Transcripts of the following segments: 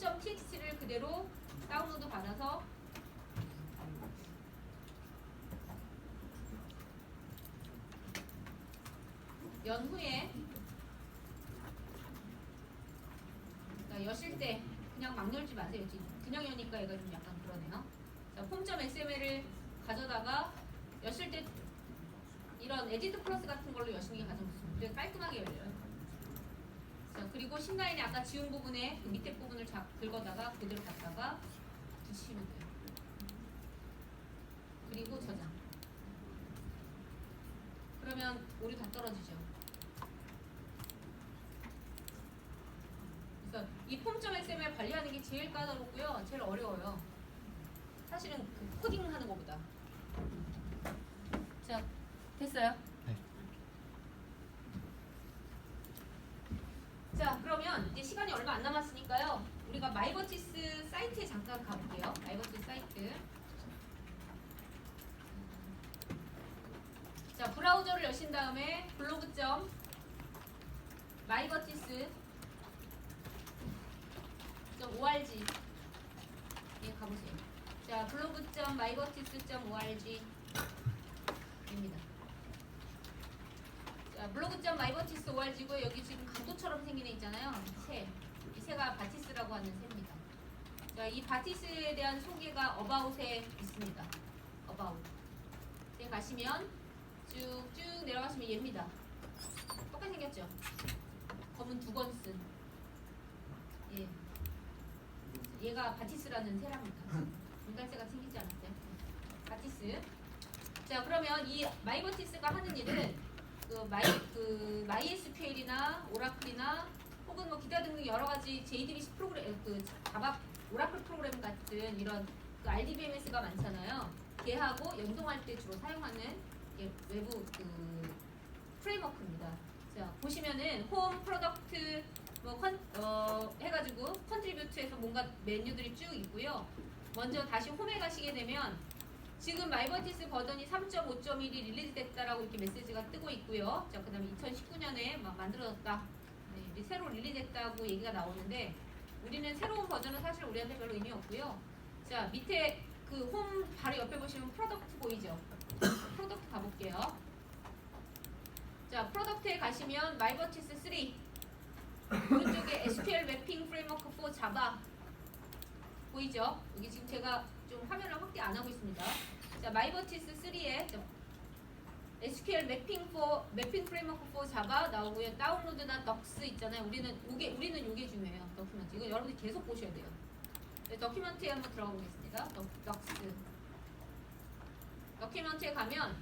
폼.txt를 그대로 다운로드 받아서 연 후에 자, 여실 때 그냥 막 열지 마세요. 그냥 여니까 얘가 좀 약간 그러네요. 자, 폼.xml을 가져다가 여실 때 이런 에디트 플러스 같은 걸로 여시는 게 가장 좋습니다. 깔끔하게 열려요. 자, 그리고 신라인에 아까 지운 부분에 그 밑에 부분을 잡 긁어다가 그대로 갖다가 붙이시면 돼요. 그리고 저장. 그러면 오류 다 떨어지죠. 그래서 이 폼.xml 관리하는 게 제일 까다롭고요. 제일 어려워요. 사실은 그 코딩하는 것보다. 자, 됐어요? 네. 자, 그러면 이제 시간이 얼마 안 남았으니까요. 우리가 마이버티스 사이트에 잠깐 가볼게요. 마이버티스 사이트. 자, 브라우저를 여신 다음에 블로그.점 마이버티스 .org 예, 가보세요. 자, 블로그.마이버티스.org 입니다. 자, 블로그.마이버티스.org고 여기 지금 강도처럼 생긴 애 있잖아요. 새. 이 새가 바티스라고 하는 새입니다. 자, 이 바티스에 대한 소개가 어바웃에 있습니다. 어바웃. 네, 가시면 쭉쭉 내려가시면 얘입니다. 똑같이 생겼죠? 검은 두건 쓴. 예. 얘가 바티스라는 새랍니다. 분갈새가 생기지 않았어요. 바티스. 자 그러면 이 마이버티스가 하는 일은 그 마이 그 MySQL이나 오라클이나 혹은 뭐 기타 등등 여러 가지 JDBC 프로그램 그 자바 오라클 프로그램 같은 이런 그 RDBMS가 많잖아요. 걔하고 연동할 때 주로 사용하는 외부 그 프레임워크입니다. 자 보시면은 홈 프로덕트 뭐 컨, 어, 해가지고 컨트리뷰트에서 뭔가 메뉴들이 쭉 있고요. 먼저 다시 홈에 가시게 되면 지금 마이버티스 버전이 3.5.1이 릴리즈 됐다라고 이렇게 메시지가 뜨고 있고요. 자, 그다음에 2019년에 막 만들어졌다. 네, 새로 릴리즈됐다고 얘기가 나오는데 우리는 새로운 버전은 사실 우리한테 별로 의미 없고요. 자, 밑에 그 홈 바로 옆에 보시면 프로덕트 보이죠? 프로덕트 가볼게요. 자, 프로덕트에 가시면 마이버티스 3 오른쪽에 SQL 맵핑 프레임워크 4 자바 보이죠? 여기 지금 제가 좀 화면을 확대 안 하고 있습니다. 자, 마이버티스 3에 SQL 맵핑 4 맵핑 프레임워크 4 자바 나오고요. 다운로드나 덕스 있잖아요. 우리는 요게 우리는 요게 중요해요. 더큐먼트. 이거 여러분들 계속 보셔야 돼요. 네, 더큐먼트에 한번 들어가 보겠습니다. 덕, 덕스. 더큐먼트에 가면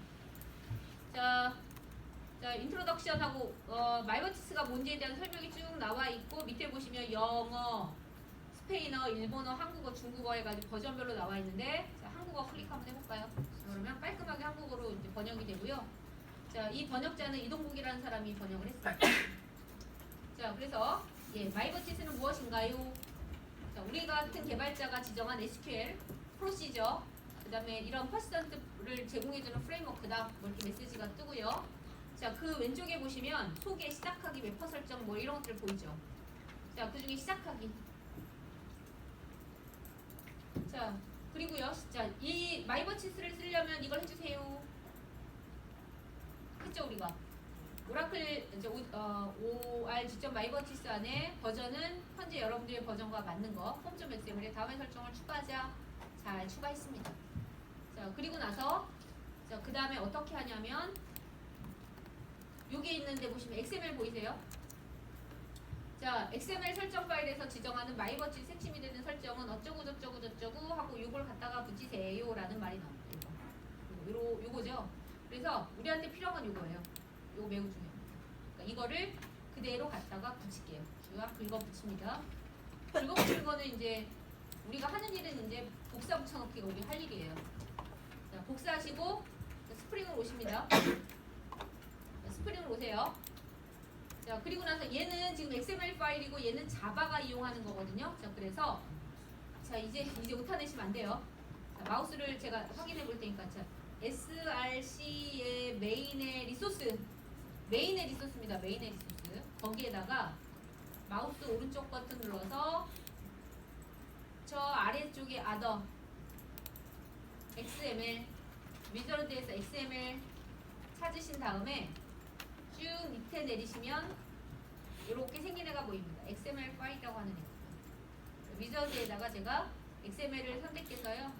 자, 자 인트로덕션하고 어, 마이버티스가 뭔지에 대한 설명이 쭉 나와 있고 밑에 보시면 영어, 스페인어, 일본어, 한국어, 중국어 해가지고 버전별로 나와 있는데 자, 한국어 클릭 한번 해볼까요? 그러면 깔끔하게 한국어로 이제 번역이 되고요. 자, 이 번역자는 이동국이라는 사람이 번역을 했어요. 자, 그래서 예, 마이버티스는 무엇인가요? 자, 우리 같은 개발자가 지정한 SQL 프로시저, 그 다음에 이런 퍼시던트를 제공해주는 프레임워크다. 뭐 이렇게 메시지가 뜨고요. 자, 그 왼쪽에 보시면 소개, 시작하기, 웹퍼 설정 뭐 이런 것들 보이죠? 자, 그 중에 시작하기. 자, 그리고요. 자, 이 마이버치스를 쓰려면 이걸 해주세요. 했죠, 우리가? 오라클 이제 오, 어, ORG 마이버치스 안에 버전은 현재 여러분들의 버전과 맞는 거 폼.xml에 다음에 설정을 추가하자. 잘 추가했습니다. 자, 그리고 나서 자, 그 다음에 어떻게 하냐면 여기 있는데 보시면 XML 보이세요? 자, XML 설정 파일에서 지정하는 마이버치 색침이 되는 설정은 어쩌고 저쩌고 저쩌고 하고 이걸 갖다가 붙이세요라는 말이 나옵니다. 이거. 요거죠. 그래서 우리한테 필요한 건 요거예요. 요거 매우 중요합니다. 그러니까 이거를 그대로 갖다가 붙일게요. 쭉 긁어 붙입니다. 긁어 붙인 거는 이제 우리가 하는 일은 이제 복사 붙여넣기가 우리 할 일이에요. 자, 복사하시고 스프링으로 오십니다. 자, 스프링으로 오세요. 자 그리고 나서 얘는 지금 XML 파일이고 얘는 자바가 이용하는 거거든요. 자 그래서 자 이제 이제 오타내시면 안 돼요. 자, 마우스를 제가 확인해 볼 테니까 자 src의 메인의 리소스 메인의 리소스입니다. 메인의 리소스 거기에다가 마우스 오른쪽 버튼 눌러서 저 아래쪽에 other XML 위저드에서 XML 찾으신 다음에 쭉 밑에 내리시면 이렇게 생긴 애가 보입니다. XML 파일이라고 하는 애. 위저드에다가 제가 XML을 선택해서요.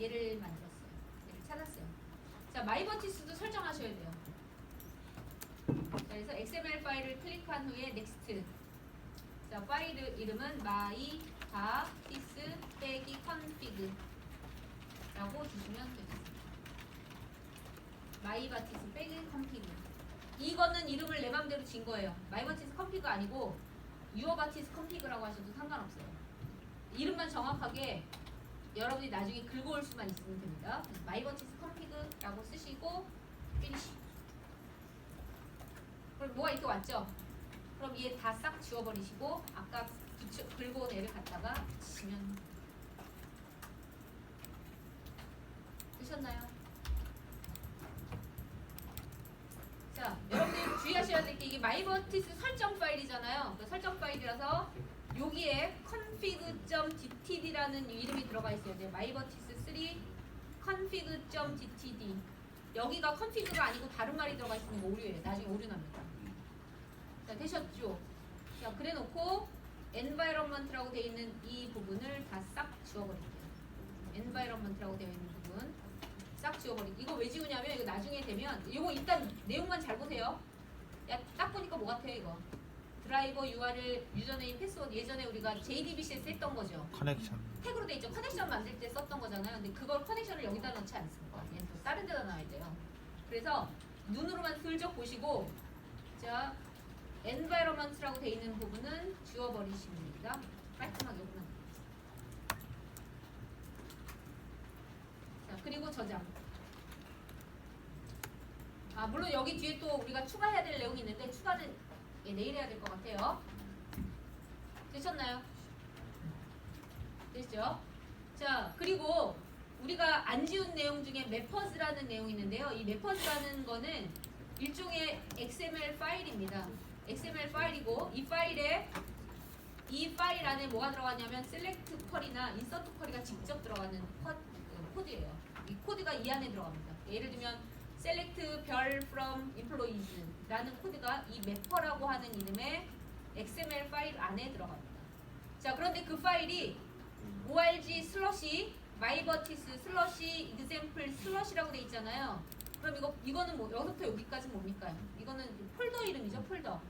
얘를 만들었어요. 얘를 찾았어요. 자, 마이버티스도 설정하셔야 돼요. 자, 그래서 XML 파일을 클릭한 후에 next. 자, 파일 이름은 my 바티스 빼기 config 라고 주시면 되겠습니다. 마이바티스 빼기 config. 이거는 이름을 내 맘대로 진 거예요. 마이바티스 config 아니고 유어바티스 config라고 하셔도 상관없어요. 이름만 정확하게 여러분이 나중에 긁어올 수만 있으면 됩니다. 마이버티스 config라고 쓰시고 finish. 그럼 뭐가 이렇게 왔죠? 그럼 얘 다 싹 지워버리시고 아까 붙여, 긁어온 애를 갖다가 붙이시면 되셨나요? 자, 여러분들 이게 마이버티스 설정 파일이잖아요. 그 설정 파일이라서 여기에 config.dtd라는 이름이 들어가 있어야 돼요. 마이버티스 3 config.dtd 여기가 config가 아니고 다른 말이 들어가 있으면 오류예요. 나중에 오류 납니다. 자, 되셨죠? 자, 그래 놓고 environment라고 되어 있는 이 부분을 다 싹 지워버릴게요. environment라고 되어 있는 부분 싹 지워버리기. 이거 왜 지우냐면 이거 나중에 되면 이거 일단 내용만 잘 보세요. 야, 딱 보니까 뭐 같아요, 이거? 드라이버 URL 유저네임 패스워드 예전에 우리가 JDBC에서 했던 거죠. 커넥션 태그로 돼 있죠. 커넥션 만들 때 썼던 거잖아요. 근데 그걸 커넥션을 여기다 넣지 않습니다. 얘는 또 다른 데다 놔야 돼요. 그래서 눈으로만 슬쩍 보시고 자 environment라고 돼 있는 부분은 지워버리시면 됩니다. 깔끔하게 오픈. 자 그리고 저장. 아 물론 여기 뒤에 또 우리가 추가해야 될 내용이 있는데 추가는 예, 내일 해야 될 것 같아요. 되셨나요? 됐죠? 자, 그리고 우리가 안 지운 내용 중에 매퍼즈라는 내용이 있는데요. 이 매퍼즈라는 거는 일종의 XML 파일입니다. XML 파일이고 이 파일에 이 파일 안에 뭐가 들어가냐면 셀렉트 쿼리나 인서트 쿼리가 직접 들어가는 쿼- 그 코드예요. 이 코드가 이 안에 들어갑니다. 예를 들면 select 별 from employees라는 코드가 이 매퍼라고 하는 이름의 XML 파일 안에 들어갑니다. 자, 그런데 그 파일이 org 슬러시 마이버티스 슬러시 example 슬러시라고 돼 있잖아요. 그럼 이거 이거는 뭐 여기서부터 여기까지 뭡니까? 이거는 폴더 이름이죠, 폴더.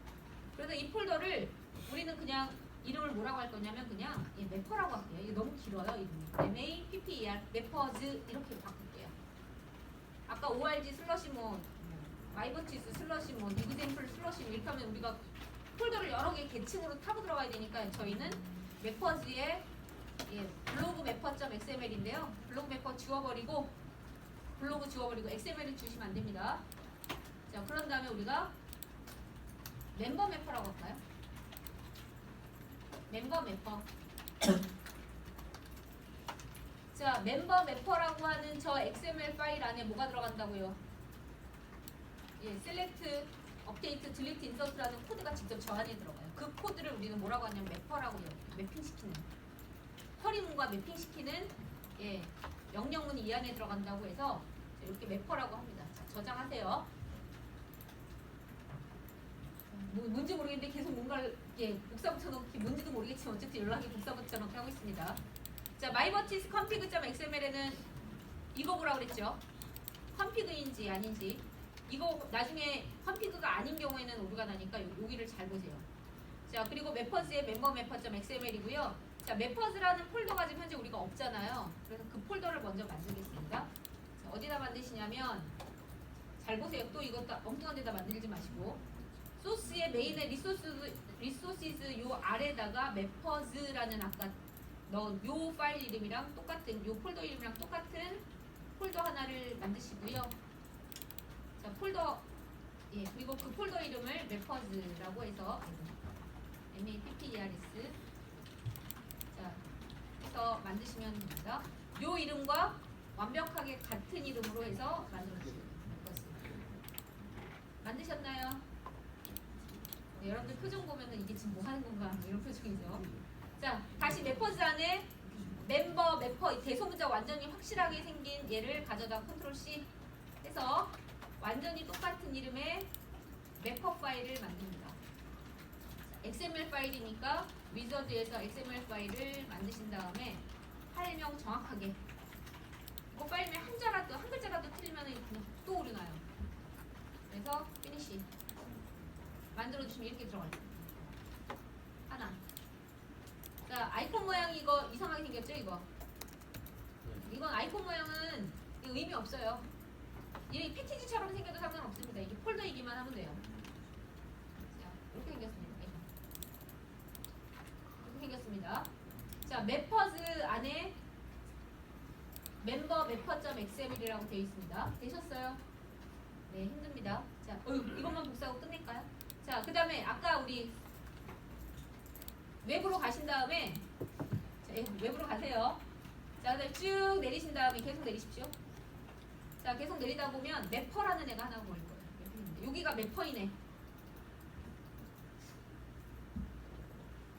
그래서 이 폴더를 우리는 그냥 이름을 뭐라고 할 거냐면 그냥 이 매퍼라고 할게요. 이게 너무 길어요, 이름이. M A P P E R 매퍼즈 이렇게 바꿀게요. 아까 org 슬러시 뭐 마이버티스 슬러시 뭐 example 슬러시 뭐 이렇게 하면 우리가 폴더를 여러 개 계층으로 타고 들어가야 되니까 저희는 매퍼즈의 예, 블로그 매퍼.xml인데요. 블로그 매퍼 지워버리고 블로그 지워버리고 XML을 주시면 안 됩니다. 자, 그런 다음에 우리가 멤버 매퍼라고 할까요? 멤버 매퍼. 자, 멤버 매퍼라고 하는 저 XML 파일 안에 뭐가 들어간다고요? 예, 셀렉트, 업데이트, 딜리트, 인서트라는 코드가 직접 저 안에 들어가요. 그 코드를 우리는 뭐라고 하냐면 매퍼라고 해요. 매핑시키는. 허리문과 매핑시키는 예, 명령문이 이 안에 들어간다고 해서 이렇게 매퍼라고 합니다. 자, 저장하세요. 뭐, 뭔지 모르겠는데 계속 뭔가를 예, 복사 붙여넣기 뭔지도 모르겠지만 어쨌든 연락이 복사 붙여넣기 하고 있습니다. 자, 마이버티스 config.xml에는 이거 보라고 그랬죠? config인지 아닌지 이거 나중에 config가 아닌 경우에는 오류가 나니까 요- 여기를 잘 보세요. 자, 그리고 매퍼즈의 멤버 매퍼.xml이고요. 자, 매퍼즈라는 폴더가 지금 현재 우리가 없잖아요. 그래서 그 폴더를 먼저 만들겠습니다. 자, 어디다 만드시냐면 잘 보세요. 또 이것도 엉뚱한 데다 만들지 마시고 소스의 메인의 리소스 리소시즈 요 아래다가 매퍼즈라는 아까 넣은 요 파일 이름이랑 똑같은 요 폴더 이름이랑 똑같은 폴더 하나를 만드시고요. 자, 폴더 예, 그리고 그 폴더 이름을 매퍼즈라고 해서 M A P P E R S 자, 해서 만드시면 됩니다. 요 이름과 완벽하게 같은 이름으로 해서 만들어주세요. 매퍼즈. 만드셨나요? 네, 여러분들 표정 보면은 이게 지금 뭐 하는 건가 뭐 이런 표정이죠. 자, 다시 매퍼즈 안에 멤버, 매퍼 이 대소문자 완전히 확실하게 생긴 얘를 가져다 컨트롤 C 해서 완전히 똑같은 이름의 매퍼 파일을 만듭니다. XML 파일이니까 위저드에서 XML 파일을 만드신 다음에 파일명 정확하게 이거 파일명 한 자라도 한 글자라도 틀리면 또 오류나요. 그래서 피니시 만들어 주시면 이렇게 들어가요. 하나. 자 아이콘 모양이 이거 이상하게 생겼죠 이거. 이건 아이콘 모양은 의미 없어요. 이 PTG처럼 생겨도 상관없습니다. 이게 폴더이기만 하면 돼요. 자 이렇게 생겼습니다. 이렇게 생겼습니다. 자 매퍼즈 안에 멤버 매퍼.xml이라고 되어 있습니다. 되셨어요? 네 힘듭니다. 자 어, 이것만 복사하고 끝낼까요? 자그 다음에 아까 우리 웹으로 가신 다음에 자, 예, 웹으로 가세요. 자, 쭉 내리신 다음에 계속 내리십시오. 자, 계속 내리다 보면 매퍼라는 애가 하나 보일 거예요. 여기가 매퍼이네.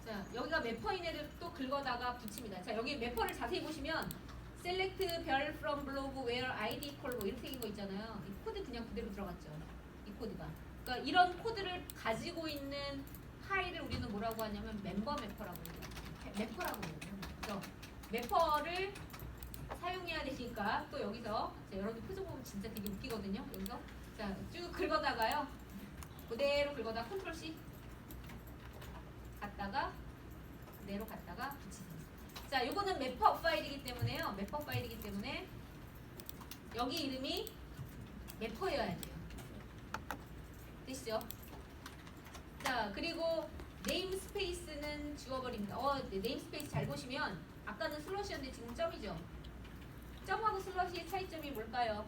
자, 여기가 매퍼인 애를 또 긁어다가 붙입니다. 자, 여기 매퍼를 자세히 보시면 select 별 from blog where id equal 뭐 이렇게 생긴 거 있잖아요. 이 코드 그냥 그대로 들어갔죠. 이 코드가. 그러니까 이런 코드를 가지고 있는 파일을 우리는 뭐라고 하냐면 멤버 매퍼라고 해요. 매퍼라고 해요. 그래서 매퍼를 사용해야 되니까 또 여기서 자, 여러분들 표정 보면 진짜 되게 웃기거든요. 여기서 자, 쭉 긁어다가요. 그대로 긁어다 컨트롤 C 갔다가 그대로 갔다가 붙이세요. 자, 요거는 매퍼 파일이기 때문에요. 매퍼 파일이기 때문에 여기 이름이 매퍼여야 돼요. 되시죠? 자, 그리고 네임 스페이스는 지워버립니다. 어, 네, 네임 스페이스 잘 보시면 아까는 슬러시였는데 지금 점이죠. 점하고 슬러시의 차이점이 뭘까요?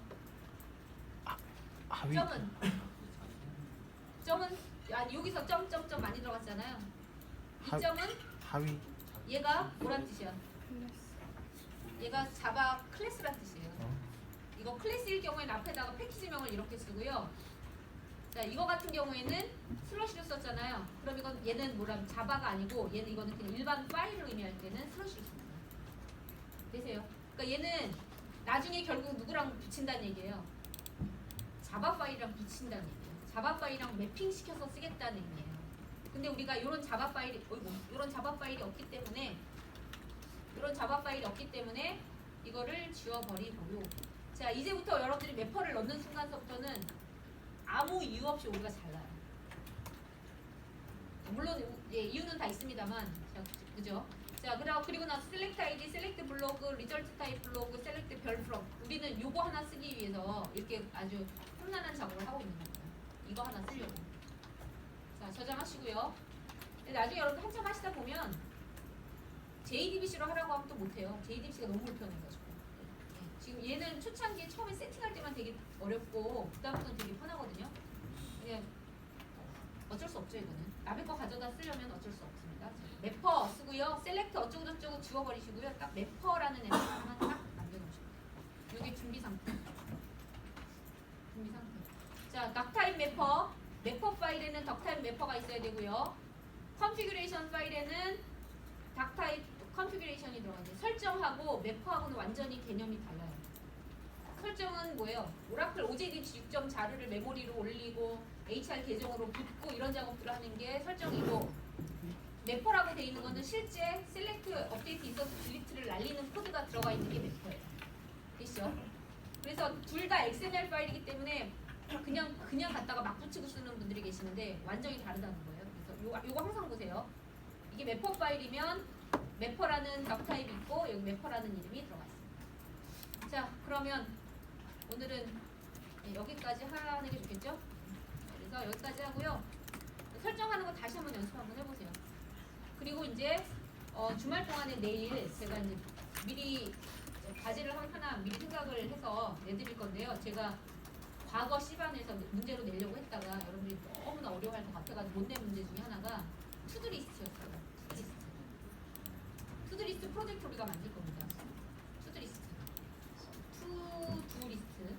하위 점은 점은 아니 여기서 점점점 많이 들어갔잖아요. 이 하- 점은 하위 얘가 뭐란 뜻이야? 얘가 자바 클래스란 뜻이에요. 어? 이거 클래스일 경우에는 앞에다가 패키지명을 이렇게 쓰고요. 자, 이거 같은 경우에는 슬러시를 썼잖아요. 그럼 이건 얘는 뭐라면 자바가 아니고 얘는 이거는 그냥 일반 파일을 의미할 때는 슬러시를 씁니다. 되세요? 그러니까 얘는 나중에 결국 누구랑 붙인다는 얘기예요. 자바 파일이랑 붙인다는 얘기예요. 자바 파일이랑 매핑 시켜서 쓰겠다는 얘기예요. 근데 우리가 이런 자바 파일이 어이구 이런 자바 파일이 없기 때문에 이런 자바 파일이 없기 때문에 이거를 지워버리고요. 자 이제부터 여러분들이 매퍼를 넣는 순간서부터는 아무 이유 없이 우리가 잘라요. 물론 예, 이유는 다 있습니다만 자, 그죠? 자 그리고 그리고 나서 셀렉트 아이디, 셀렉트 블로그, 리절트 타입 블로그, 셀렉트 별 프롬 우리는 요거 하나 쓰기 위해서 이렇게 아주 험난한 작업을 하고 있는 겁니다. 이거 하나 쓰려고. 자 저장하시고요. 나중에 여러분 한참 하시다 보면 JDBC로 하라고 하면 또 못해요. JDBC가 너무 불편해가지고. 네. 지금 얘는 초창기에 처음에 세팅할 때만 되게 어렵고 그다음부터는 되게 편하거든요. 그냥 어쩔 수 없죠 이거는. 남의 거 가져다 쓰려면 어쩔 수 없습니다. 매퍼 쓰고요. 셀렉트 어쩌고 저쩌고 지워버리시고요. 딱 매퍼라는 애를 하나 딱 남겨놓으시고. 이게 준비 상태. 준비 상태. 자, 닥타입 매퍼. 매퍼 파일에는 덕타입 매퍼가 있어야 되고요. 컨피규레이션 파일에는 닥타입 컨피규레이션이 들어가 있는데 설정하고 매퍼하고는 완전히 개념이 달라요. 설정은 뭐예요? 오라클 OJDB 6점 자료를 메모리로 올리고 HR 계정으로 붙고 이런 작업들을 하는 게 설정이고 매퍼라고 돼 있는 거는 실제 셀렉트 업데이트 있어서 딜리트를 날리는 코드가 들어가 있는 게 매퍼예요. 됐죠? 그래서 둘 다 XML 파일이기 때문에 그냥 그냥 갖다가 막 붙이고 쓰는 분들이 계시는데 완전히 다르다는 거예요. 그래서 요거, 요거 항상 보세요. 이게 매퍼 파일이면 매퍼라는 덕 타입이 있고 여기 매퍼라는 이름이 들어가 있습니다. 자, 그러면 오늘은 네, 여기까지 하는 게 좋겠죠? 그래서 여기까지 하고요. 설정하는 거 다시 한번 연습 한번 해보세요. 그리고 이제 어, 주말 동안에 내일 제가 이제 미리 과제를 한- 하나 미리 생각을 해서 내드릴 건데요. 제가 과거 C반에서 문제로 내려고 했다가 여러분들이 너무나 어려워할 것 같아가지고 못낸 문제 중에 하나가 투두리스트였어요. 투두리스트. 투두리스트 프로젝트 우리가 만들 겁니다. 투두리스트. 투두리스트.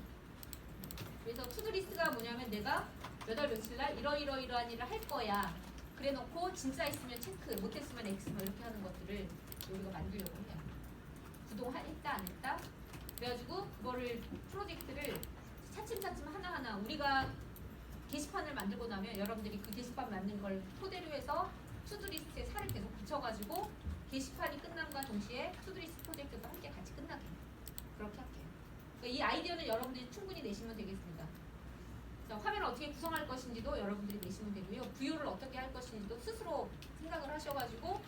그래서 투두리스트가 뭐냐면 내가 몇 월 며칠 날 이러이러이러한 일을 할 거야. 그래 놓고 진짜 있으면 체크, 못했으면 X 뭐 이렇게 하는 것들을 우리가 만들려고 해요. 그동안 했다 안 했다 그래가지고 그거를 프로젝트를 차츰차츰 하나하나 우리가 게시판을 만들고 나면 여러분들이 그 게시판 만든 걸 토대로 해서 투두리스트에 살을 계속 붙여가지고 게시판이 끝남과 동시에 투두리스트 프로젝트도 함께 같이 끝나게 그렇게 할게요. 그러니까 이 아이디어는 여러분들이 충분히 내시면 되겠습니다. 자, 화면을 어떻게 구성할 것인지도 여러분들이 내시면 되고요. 부여를 어떻게 할 것인지도 스스로 생각을 하셔가지고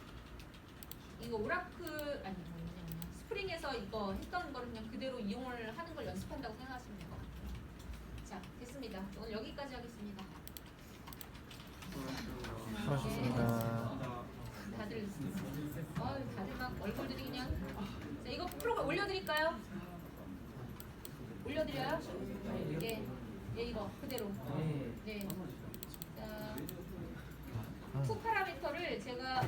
이거 오라클 아니 뭐냐 스프링에서 이거 했던 거를 그냥 그대로 이용을 하는 걸 연습한다고 생각하시면 될 것 같아요. 자 됐습니다. 오늘 여기까지 하겠습니다. 수고하셨습니다. 다들 어 다들 막 얼굴들이 그냥 자 이거 프로그램 올려드릴까요? 올려드려요? 예, 예 이거 그대로. 네. 자, 투 파라미터를 제가